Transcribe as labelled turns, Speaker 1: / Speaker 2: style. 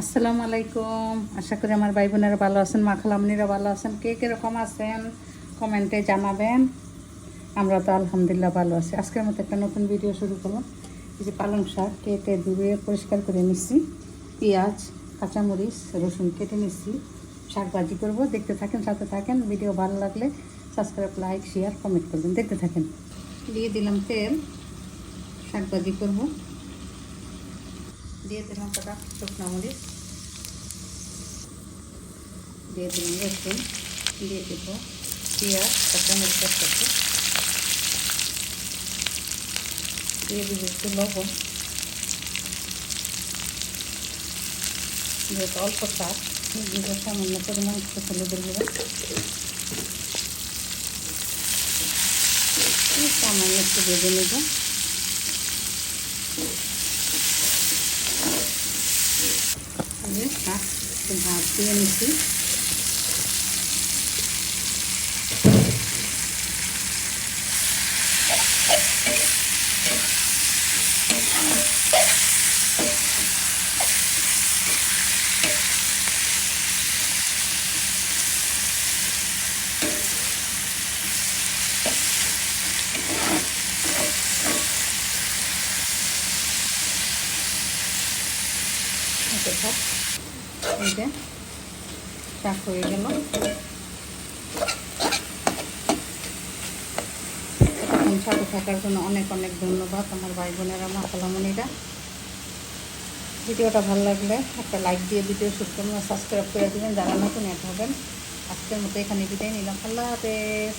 Speaker 1: আসসালামু আলাইকুম। আশা করি আমার ভাই বোনেরা ভালো আছেন, মা খালামনিরা ভালো আছেন। কে কীরকম আছেন? কমেন্টে জানাবেন। আমরা তো আলহামদুলিল্লাহ ভালো আছি। আজকের মতো একটা নতুন ভিডিও শুরু করলাম। এই যে পালং শাক কেটে ধুয়ে পরিষ্কার করে নিচ্ছি পেঁয়াজ, কাঁচামরিচ, রসুন কেটে নিচ্ছি শাক ভাজি করব। দেখতে থাকেন, সাথে থাকেন। ভিডিও ভালো লাগলে সাবস্ক্রাইব লাইক শেয়ার কমেন্ট করবেন। দেখতে থাকেন। দিয়ে দিলাম তেল। শাক ভাজি করব। দিয়ে দিলাম কটা শুকনো মরিচ দিয়ে দিলাম রসুন দিয়ে দিব পেঁয়াজ কাঁচামরিচের সাথে দিয়ে দিব একটু লবণ যেহেতু অল্প শাক দিব সামান্য পরিমাণ একটু হলুদের গুঁড়ো সামান্য একটু ভেজে নেব যে শাক একটু ভাত সাথে থাকার জন্য অনেক অনেক ধন্যবাদ আমার ভাই বোনেরা, মা খালামণিরা ভিডিওটা ভালো লাগলে একটা লাইক দিয়ে ভিডিও শুট করুন সাবস্ক্রাইব করে দেবেন। যারা নতুন এক হবেন, আজকের মতো এখানে বিদায় নিলাম। আল্লাহ হাফেজ।